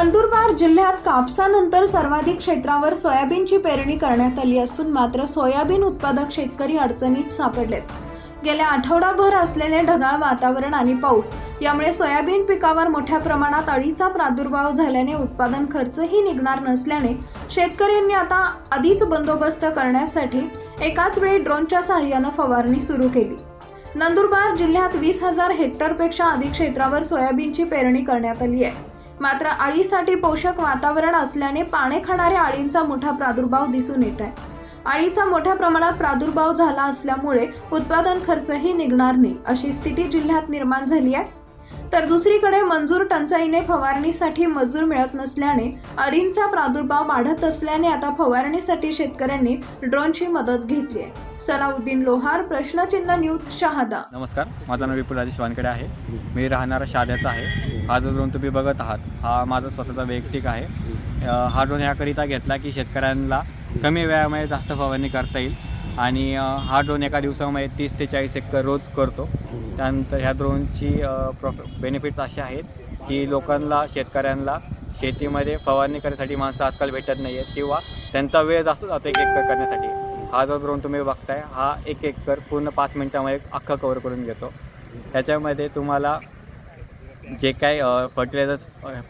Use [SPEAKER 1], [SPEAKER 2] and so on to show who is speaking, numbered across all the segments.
[SPEAKER 1] नंदुरबार जिल्ह्यात कापसानंतर सर्वाधिक क्षेत्रावर सोयाबीनची पेरणी करण्यात आली असून मात्र सोयाबीन उत्पादक शेतकरी अडचणीत सापडलेत. गेल्या आठवडाभर असलेले ढगाळ वातावरण आणि पाऊस यामुळे सोयाबीन पिकावर मोठ्या प्रमाणात अळीचा प्रादुर्भाव झाल्याने उत्पादन खर्चही निघणार नसल्याने शेतकऱ्यांनी आता आधीच बंदोबस्त करण्यासाठी एकाच वेळी ड्रोनच्या सहाय्यानं फवारणी सुरू केली. नंदुरबार जिल्ह्यात वीस हजार हेक्टरपेक्षा अधिक क्षेत्रावर सोयाबीनची पेरणी करण्यात आली आहे. मात्र आळीसाठी पोषक वातावरण असल्याने पाने खाणाऱ्या आळींचा मोठा प्रादुर्भाव दिसून येत आहे. आळीचा मोठ्या प्रमाणात प्रादुर्भाव झाला असल्यामुळे उत्पादन खर्चही निघणार नाही अशी स्थिती जिल्ह्यात निर्माण झाली आहे. तर दुसरीकडे मंजूर टंचाईने फवारणीसाठी मजूर मिळत नसल्याने अळींचा प्रादुर्भाव वाढत असल्याने आता फवारणीसाठी शेतकऱ्यांनी ड्रोनची मदत घेतली आहे. सलाउद्दीन लोहार प्रश्नचिन्ह न्यूज शहादा.
[SPEAKER 2] नमस्कार माझं नाव विपुल राजेश वानकडे आहे. मी राहणारा शाद्याचा आहे. हा जो ड्रोन तुम्ही बघत आहात हा माझा स्वतःचा वैयक्तिक आहे. हा ड्रोन ह्याकरिता घेतला की शेतकऱ्यांना कमी वेळामध्ये जास्त फवारणी करता येईल आणि हा ड्रोन एका दिवसामध्ये तीस ते चाळीस एकर रोज करतो. त्यानंतर ह्या ड्रोनची प्रॉफ बेनिफिट्स असे आहेत की लोकांना शेतकऱ्यांना शेतीमध्ये फवारणी करण्यासाठी माणसं आजकाल भेटत नाही आहेत किंवा त्यांचा वेळ जास्त जातो एक एकर करण्यासाठी. हा जो ड्रोन तुम्ही बघताय हा एक एकर पूर्ण पाच मिनटामध्ये अख्खा कवर करून घेतो. त्याच्यामध्ये तुम्हाला जे काय फर्टिलायझर्स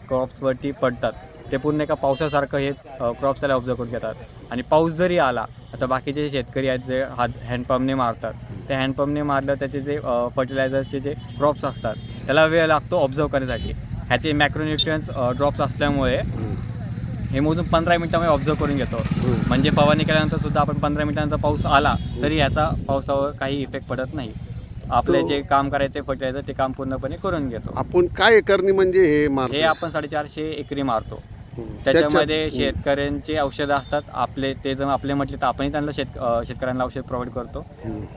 [SPEAKER 2] क्रॉप्सवरती पडतात ते पूर्ण एका पावसासारखं हे क्रॉप्स त्याला ऑब्झर्व करून घेतात. आणि पाऊस जरी आला आता बाकीचे जे शेतकरी आहेत जे हात हँडपंपने मारतात त्या हँडपंपने मारलं त्याचे जे फर्टिलायझर्सचे जे क्रॉप्स असतात त्याला वेळ लागतो ऑब्झर्व करण्यासाठी. ह्याचे मॅक्रोन्युट्रियन्स ड्रॉप्स असल्यामुळे हे मोजून पंधरा मिनिटामध्ये ऑब्झर्व करून घेतो. म्हणजे फवारणी केल्यानंतर सुद्धा आपण पंधरा मिनिटांचा पाऊस आला तरी ह्याचा पावसावर काही इफेक्ट पडत नाही. आपले जे काम करायचे फर्टिलायझर ते काम पूर्णपणे करून घेतो.
[SPEAKER 3] आपण काय एकरनी म्हणजे हे
[SPEAKER 2] हे आपण साडेचारशे एकरी मारतो. त्याच्यामध्ये शेतकऱ्यांचे औषधं असतात. आपले ते जर आपले म्हटले तर आपणही त्यांना शेत शेतकऱ्यांना औषध प्रोव्हाइड करतो.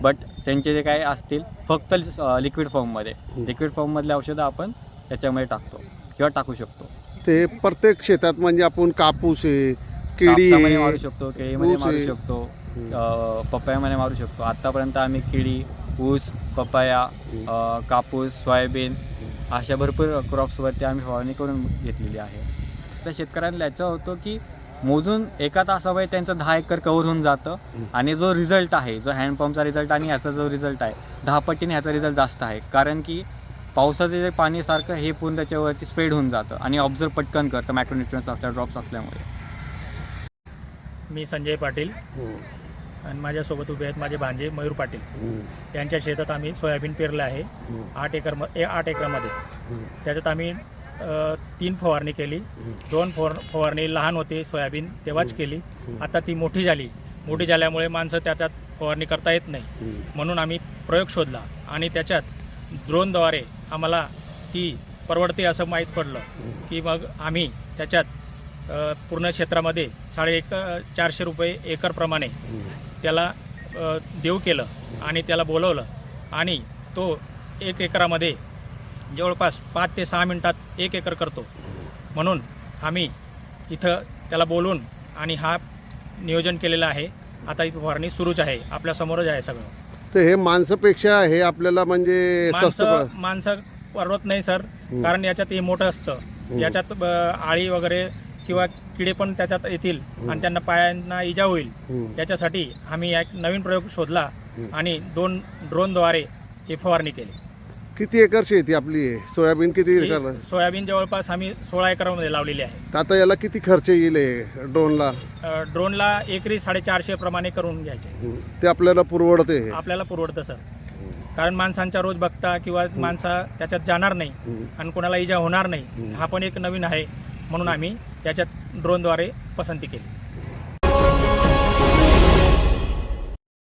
[SPEAKER 2] बट त्यांचे जे काही असतील फक्त लिक्विड फॉर्ममध्ये लिक्विड फॉर्ममधले औषधं आपण त्याच्यामध्ये टाकतो किंवा टाकू शकतो.
[SPEAKER 3] ते प्रत्येक शेतात म्हणजे आपण कापूस आहे केळी
[SPEAKER 2] मारू शकतो केळीमध्ये मारू. शकतो पपयामध्ये मारू शकतो. आतापर्यंत आम्ही केळी ऊस पपया कापूस सोयाबीन अशा भरपूर क्रॉप्सवरती आम्ही फवारणी करून घेतलेली आहे. तर शेतकऱ्यांना याचं होतं की मोजून एका तासामध्ये त्यांचं दहा एकर कव्हर होऊन जातं आणि जो रिझल्ट आहे जो हँडपंपचा रिझल्ट आणि ह्याचा जो रिझल्ट आहे दहा पटीने ह्याचा रिझल्ट जास्त आहे कारण की पावसाचे जे पाणी सारखं हे पूर्ण त्याच्यावरती स्प्रेड होऊन जातं आणि ऑब्झर्व पटकन करतं मॅक्रोन्युट्रियन्स असल्या ड्रॉप्स असल्यामुळे
[SPEAKER 4] मी संजय पाटील
[SPEAKER 3] हं.
[SPEAKER 4] आणि माझ्यासोबत उभे आहेत माझे भांजे मयूर पाटील
[SPEAKER 3] हं.
[SPEAKER 4] यांच्या शेतात आम्ही सोयाबीन पेरलं आहे
[SPEAKER 3] हं.
[SPEAKER 4] आठ एकर ए आठ एकरामध्ये. त्याच्यात आम्ही तीन फवारणी केली. दोन फवार फवारणी लहान होते सोयाबीन तेव्हाच केली. आता ती मोठी झाली. मोठी झाल्यामुळे माणसं त्याच्यात फवारणी करता येत नाही. म्हणून आम्ही प्रयोग शोधला आणि त्याच्यात ड्रोनद्वारे आम्हाला ती परवडते असं माहीत पडलं की मग आम्ही त्याच्यात पूर्ण क्षेत्रामध्ये साडे एक चारशे रुपये एकरप्रमाणे त्याला देऊ केलं आणि त्याला बोलवलं. आणि तो एक एकरामध्ये जवळपास पाच ते सहा मिनटात एक एकर करतो. म्हणून आम्ही इथं त्याला बोलून आणि हा नियोजन केलेलं आहे. आता ही फवारणी सुरूच आहे. आपल्यासमोरच आहे सगळं.
[SPEAKER 3] तर हे माणसापेक्षा हे आपल्याला म्हणजे स्वस्त
[SPEAKER 4] माणसं
[SPEAKER 3] पड-
[SPEAKER 4] माणसं परवडत नाही सर. कारण याच्यात हे मोठं असतं. याच्यात ब- आळी वगैरे किंवा किडे पण त्याच्यात येतील आणि त्यांना पायांना इजा होईल. याच्यासाठी आम्ही एक नवीन प्रयोग शोधला आणि दोन ड्रोनद्वारे ही फवारणी केली.
[SPEAKER 3] किती एकर शेती आपली आहे? सोयाबीन किती
[SPEAKER 4] ही
[SPEAKER 3] एकर
[SPEAKER 4] सोयाबीन जवळपास आम्ही सोळा एकरामध्ये लावलेली आहे.
[SPEAKER 3] तर आता याला किती खर्च येईल हे ड्रोनला?
[SPEAKER 4] अ, ड्रोनला एकरी साडेचारशे प्रमाणे करून घ्यायचे.
[SPEAKER 3] ते आपल्याला पुरवडते हे?
[SPEAKER 4] आपल्याला परवडतं सर. कारण माणसांच्या रोज बघता किंवा माणसा त्याच्यात जाणार नाही. आणि कोणाला इजा होणार नाही हा पण एक नवीन आहे म्हणून आम्ही त्याच्यात ड्रोनद्वारे पसंती केली.